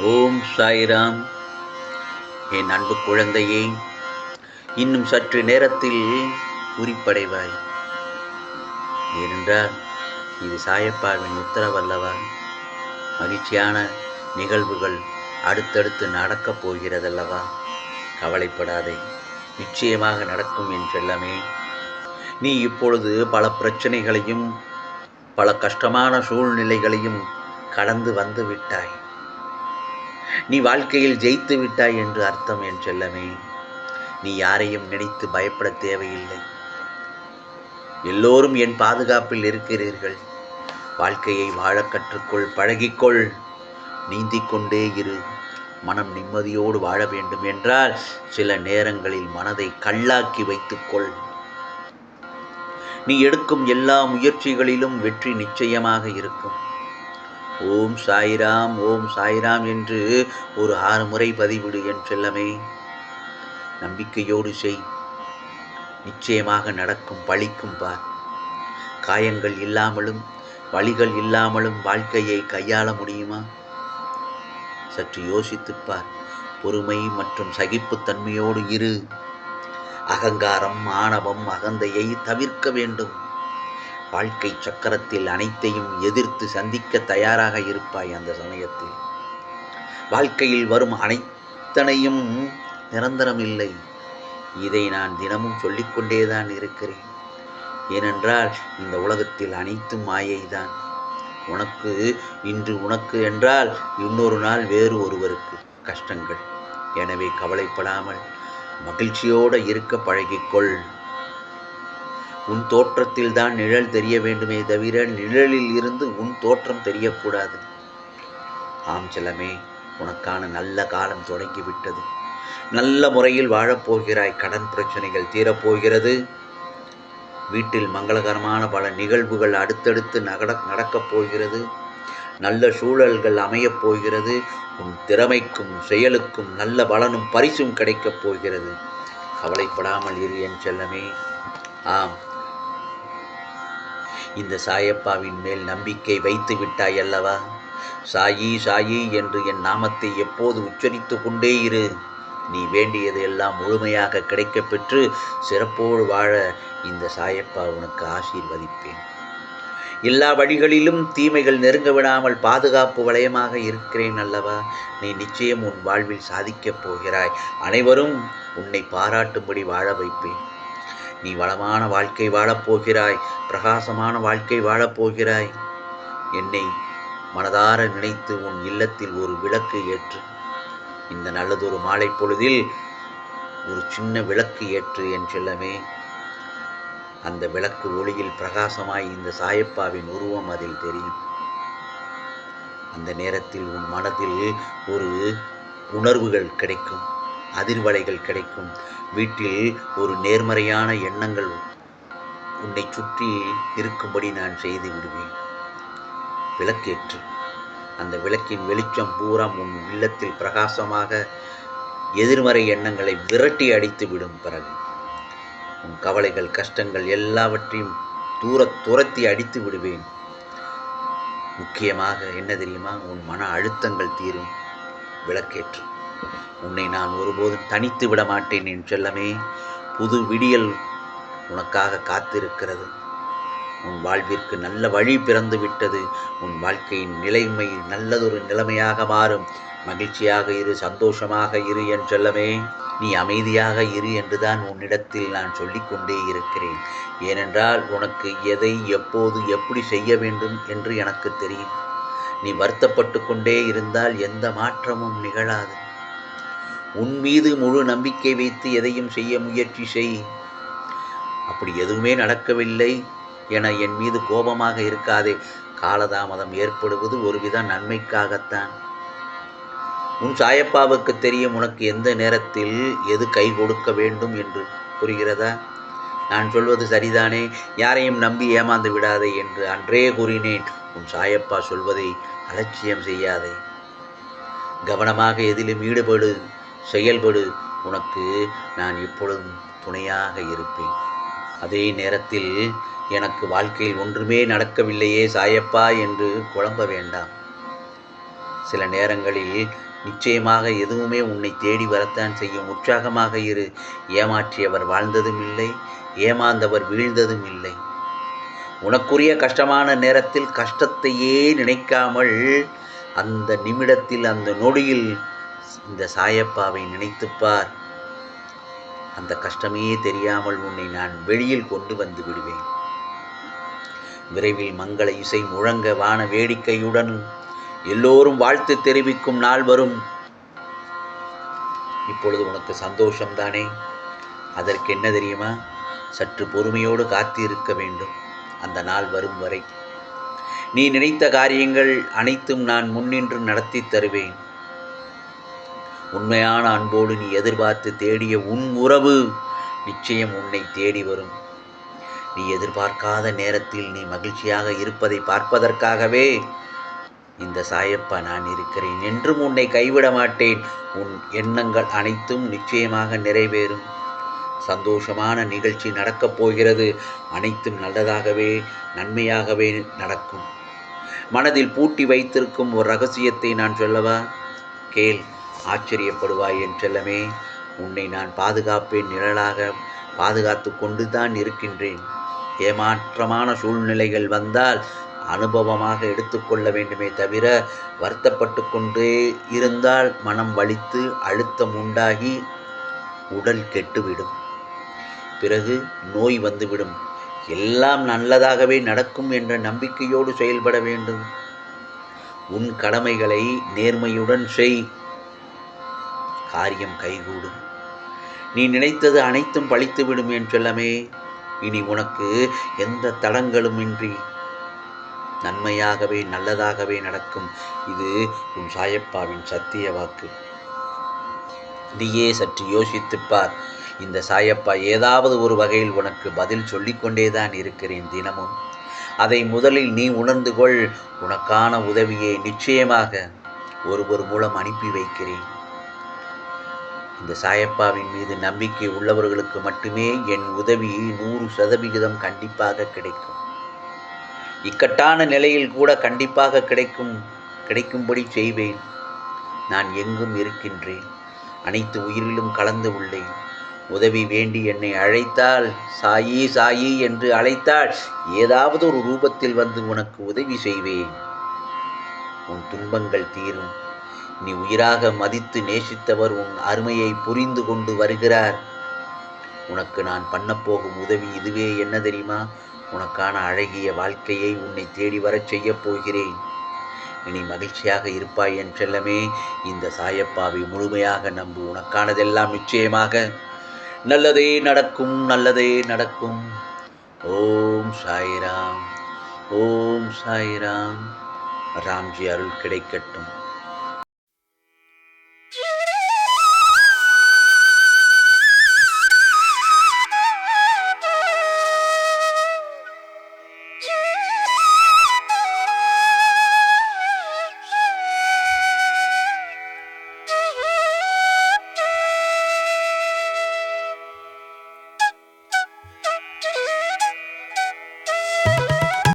ஓம் சாய்ராம். என் அன்பு குழந்தையே இன்னும் சற்று நேரத்தில் குறிப்படைவாய் ஏனென்றால் இது சாயப்பாவின் உத்தரவல்லவா? மகிழ்ச்சியான நிகழ்வுகள் அடுத்தடுத்து நடக்கப் போகிறதல்லவா? கவலைப்படாதே நிச்சயமாக நடக்கும் என் செல்லமே. நீ இப்பொழுது பல பிரச்சனைகளையும் பல கஷ்டமான சூழ்நிலைகளையும் கடந்து வந்து விட்டாய். நீ வாழ்க்கையில் ஜெயித்து விட்டாய் என்று அர்த்தம் என் செல்லமே. நீ யாரையும் நினைத்து பயப்பட தேவையில்லை. எல்லோரும் என் பாதுகாப்பில் இருக்கிறீர்கள். வாழ்க்கையை வாழ கற்றுக்கொள் பழகிக்கொள். நீந்திக் கொண்டே இரு. மனம் நிம்மதியோடு வாழ வேண்டும் என்றால் சில நேரங்களில் மனதை கல்லாக்கி வைத்துக்கொள். நீ எடுக்கும் எல்லா முயற்சிகளிலும் வெற்றி நிச்சயமாக இருக்கும். ஓம் சாய்ராம் ஓம் சாய்ராம் என்று ஒரு ஆறு முறை பதிவிடு என் செல்லமே. நம்பிக்கையோடு செய். நிச்சயமாக நடக்கும் பழிக்கும் பார். காயங்கள் இல்லாமலும் வழிகள் இல்லாமலும் வாழ்க்கையை கையாள முடியுமா? சற்று யோசித்துப்பார் பொறுமை மற்றும் சகிப்புத்தன்மையோடு இரு. அகங்காரம் ஆணவம் அகந்தையை தவிர்க்க வேண்டும். வாழ்க்கை சக்கரத்தில் அனைத்தையும் எதிர்த்து சந்திக்க தயாராக இருப்பாய் அந்த சமயத்தில். வாழ்க்கையில் வரும் அனைத்தனையும் நிரந்தரம் இல்லை. இதை நான் தினமும் சொல்லிக்கொண்டேதான் இருக்கிறேன். ஏனென்றால் இந்த உலகத்தில் அனைத்தும் மாயைதான். உனக்கு இன்று உனக்கு என்றால் இன்னொரு நாள் வேறு ஒருவருக்கு கஷ்டங்கள். எனவே கவலைப்படாமல் மகிழ்ச்சியோடு இருக்க பழகிக்கொள். உன் தோற்றத்தில் தான் நிழல் தெரிய வேண்டுமே தவிர நிழலில் இருந்து உன் தோற்றம் தெரியக்கூடாது. ஆம் செல்லமே உனக்கான நல்ல காலம் தொடங்கிவிட்டது. நல்ல முறையில் வாழப்போகிறாய். கடன் பிரச்சனைகள் தீரப்போகிறது. வீட்டில் மங்களகரமான பல நிகழ்வுகள் அடுத்தடுத்து நகட நடக்கப் போகிறது. நல்ல சூழல்கள் அமையப் போகிறது. உன் திறமைக்கும் செயலுக்கும் நல்ல பலனும் பரிசும் கிடைக்கப் போகிறது. கவலைப்படாமல் இரு என் செல்லமே. ஆம் இந்த சாயப்பாவின் மேல் நம்பிக்கை வைத்து விட்டாய் அல்லவா? சாயி சாயி என்று என் நாமத்தை எப்போது உச்சரித்து கொண்டே இரு. நீ வேண்டியது எல்லாம் முழுமையாக கிடைக்கப் பெற்று சிறப்போடு வாழ இந்த சாயப்பா உனக்கு ஆசீர்வதிப்பேன். எல்லா வழிகளிலும் தீமைகள் நெருங்க விடாமல் பாதுகாப்பு வளையமாக இருக்கிறேன் அல்லவா? நீ நிச்சயம் உன் வாழ்வில் சாதிக்கப் போகிறாய். அனைவரும் உன்னை பாராட்டும்படி வாழ வைப்பேன். நீ வளமான வாழ்க்கை வாழப்போகிறாய் பிரகாசமான வாழ்க்கை வாழப்போகிறாய். என்னை மனதார நினைத்து உன் இல்லத்தில் ஒரு விளக்கு ஏற்று. இந்த நல்லதொரு மாலை பொழுதில் ஒரு சின்ன விளக்கு ஏற்று என் செல்லமே. அந்த விளக்கு ஒளியில் பிரகாசமாய் இந்த சாயப்பாவின் உருவம் அதில் தெரியும். அந்த நேரத்தில் உன் மனதில் ஒரு உணர்வுகள் கிடைக்கும். அதிர்வலைகள் கிடைக்கும். வீட்டில் ஒரு நேர்மறையான எண்ணங்கள் உன்னை சுற்றி இருக்கும்படி நான் செய்து விடுவேன். விளக்கேற்று. அந்த விளக்கின் வெளிச்சம் பூரா உன் இல்லத்தில் பிரகாசமாக எதிர்மறை எண்ணங்களை விரட்டி அடித்து விடும் பிறகு உன் கவலைகள் கஷ்டங்கள் எல்லாவற்றையும் தூர துரத்தி அடித்து விடுவேன். முக்கியமாக என்ன தெரியுமா? உன் மன அழுத்தங்கள் தீரும். விளக்கேற்று. உன்னை நான் ஒருபோதும் தனித்து விட மாட்டேன் என் செல்லமே. புது விடியல் உனக்காக காத்திருக்கிறது. உன் வாழ்விற்கு நல்ல வழி பிறந்து விட்டது உன் வாழ்க்கையின் நிலைமை நல்லதொரு நிலைமையாக மாறும். மகிழ்ச்சியாக இரு சந்தோஷமாக இரு என் செல்லமே. நீ அமைதியாக இரு என்றுதான் உன்னிடத்தில் நான் சொல்லிக்கொண்டே இருக்கிறேன். ஏனென்றால் உனக்கு எதை எப்போது எப்படி செய்ய வேண்டும் என்று எனக்கு தெரியும். நீ வருத்தப்பட்டு கொண்டே இருந்தால் எந்த மாற்றமும் நிகழாது. உன் மீது முழு நம்பிக்கை வைத்து எதையும் செய்ய முயற்சி செய். அப்படி எதுவுமே நடக்கவில்லை என என் மீது கோபமாக இருக்காதே. காலதாமதம் ஏற்படுவது ஒருவித நன்மைக்காகத்தான். உன் சாயப்பாவுக்கு தெரியும் உனக்கு எந்த நேரத்தில் எது கை கொடுக்க வேண்டும் என்று புரிகிறதா? நான் சொல்வது சரிதானே? யாரையும் நம்பி ஏமாந்து விடாதே என்று அன்றே கூறினேன். உன் சாயப்பா சொல்வதை அலட்சியம் செய்யாதே. கவனமாக எதிலும் ஈடுபடு. செயல்படு. உனக்கு நான் இப்பொழுதும் துணையாக இருப்பேன். அதே நேரத்தில் எனக்கு வாழ்க்கையில் ஒன்றுமே நடக்கவில்லையே சாயப்பா என்று குழம்ப வேண்டாம். சில நேரங்களில் நிச்சயமாக எதுவுமே உன்னை தேடி வரத்தான் செய்யும். உற்சாகமாக இரு. ஏமாற்றியவர் வாழ்ந்ததும் இல்லை ஏமாந்தவர் வீழ்ந்ததும் இல்லை. உனக்குரிய கஷ்டமான நேரத்தில் கஷ்டத்தையே நினைக்காமல் அந்த நிமிடத்தில் அந்த நொடியில் இந்த சாயப்பாவை நினைத்துப்பார். அந்த கஷ்டமே தெரியாமல் உன்னை நான் வெளியில் கொண்டு வந்து விடுவேன். விரைவில் மங்கள இசை முழங்க வான வேடிக்கையுடன் எல்லோரும் வாழ்த்து தெரிவிக்கும் நாள் வரும். இப்பொழுது உனக்கு சந்தோஷம்தானே? அதற்கு என்ன தெரியுமா? சற்று பொறுமையோடு காத்திருக்க வேண்டும். அந்த நாள் வரும் வரை. நீ நினைத்த காரியங்கள் அனைத்தும் நான் முன்னின்று நடத்தி தருவேன். உண்மையான அன்போடு நீ எதிர்பார்த்து தேடிய உன் உறவு நிச்சயம் உன்னை தேடி வரும். நீ எதிர்பார்க்காத நேரத்தில் நீ மகிழ்ச்சியாக இருப்பதை பார்ப்பதற்காகவே இந்த சாயப்பா நான் இருக்கிறேன் என்றும் உன்னை கைவிட மாட்டேன். உன் எண்ணங்கள் அனைத்தும் நிச்சயமாக நிறைவேறும். சந்தோஷமான நிகழ்ச்சி நடக்கப் போகிறது. அனைத்தும் நல்லதாகவே நன்மையாகவே நடக்கும். மனதில் பூட்டி வைத்திருக்கும் ஒரு ரகசியத்தை நான் சொல்லவா? கேள். ஆச்சரியப்படுவாய் என் செல்லமே. உன்னை நான் பாதுகாப்பேன் நிழலாக பாதுகாத்து கொண்டு தான் இருக்கின்றேன். ஏமாற்றமான சூழ்நிலைகள் வந்தால் அனுபவமாக எடுத்துக்கொள்ள வேண்டுமே தவிர வருத்தப்பட்டு கொண்டே இருந்தால் மனம் வலித்து அழுத்தம் உண்டாகி உடல் கெட்டுவிடும். பிறகு நோய் வந்துவிடும். எல்லாம் நல்லதாகவே நடக்கும் என்ற நம்பிக்கையோடு செயல்பட வேண்டும். உன் கடமைகளை நேர்மையுடன் செய். காரியம் கைகூடும். நீ நினைத்தது அனைத்தும் பழித்துவிடும் என் செல்லமே. இனி உனக்கு எந்த தடங்களும் இன்றி நன்மையாகவே நல்லதாகவே நடக்கும். இது உன் சாயப்பாவின் சத்திய வாக்கு. நீயே சற்று யோசித்துப்பார் இந்த சாயப்பா ஏதாவது ஒரு வகையில் உனக்கு பதில் சொல்லிக்கொண்டேதான் இருக்கிறேன் தினமும். அதை முதலில் நீ உணர்ந்து கொள். உனக்கான உதவியை நிச்சயமாக ஒருவர் மூலம் அனுப்பி வைக்கிறேன். இந்த சாயப்பாவின் மீது நம்பிக்கை உள்ளவர்களுக்கு மட்டுமே என் உதவி நூறு சதவிகிதம் கண்டிப்பாக கிடைக்கும். இக்கட்டான நிலையில் கூட கண்டிப்பாக கிடைக்கும் கிடைக்கும்படி செய்வேன். நான் எங்கும் இருக்கின்றேன். அனைத்து உயிரிலும் கலந்து உள்ளேன். உதவி வேண்டி என்னை அழைத்தால் சாயி சாயி என்று அழைத்தால் ஏதாவது ஒரு ரூபத்தில் வந்து உனக்கு உதவி செய்வேன். உன் துன்பங்கள் தீரும். நீ உயிராக மதித்து நேசித்தவர் உன் அருமையை புரிந்து கொண்டு வருகிறார். உனக்கு நான் பண்ணப்போகும் உதவி இதுவே என்ன தெரியுமா? உனக்கான அழகிய வாழ்க்கையை உன்னை தேடி வரச் செய்யப் போகிறேன். இனி மகிழ்ச்சியாக இருப்பாய் என் செல்லமே. இந்த சாயப்பாவை முழுமையாக நம்பு. உனக்கானதெல்லாம் நிச்சயமாக. நல்லதே நடக்கும் நல்லதே நடக்கும். ஓம் சாய்ராம். ஓம் சாய்ராம். ராம்ஜி அருள் கிடைக்கட்டும்.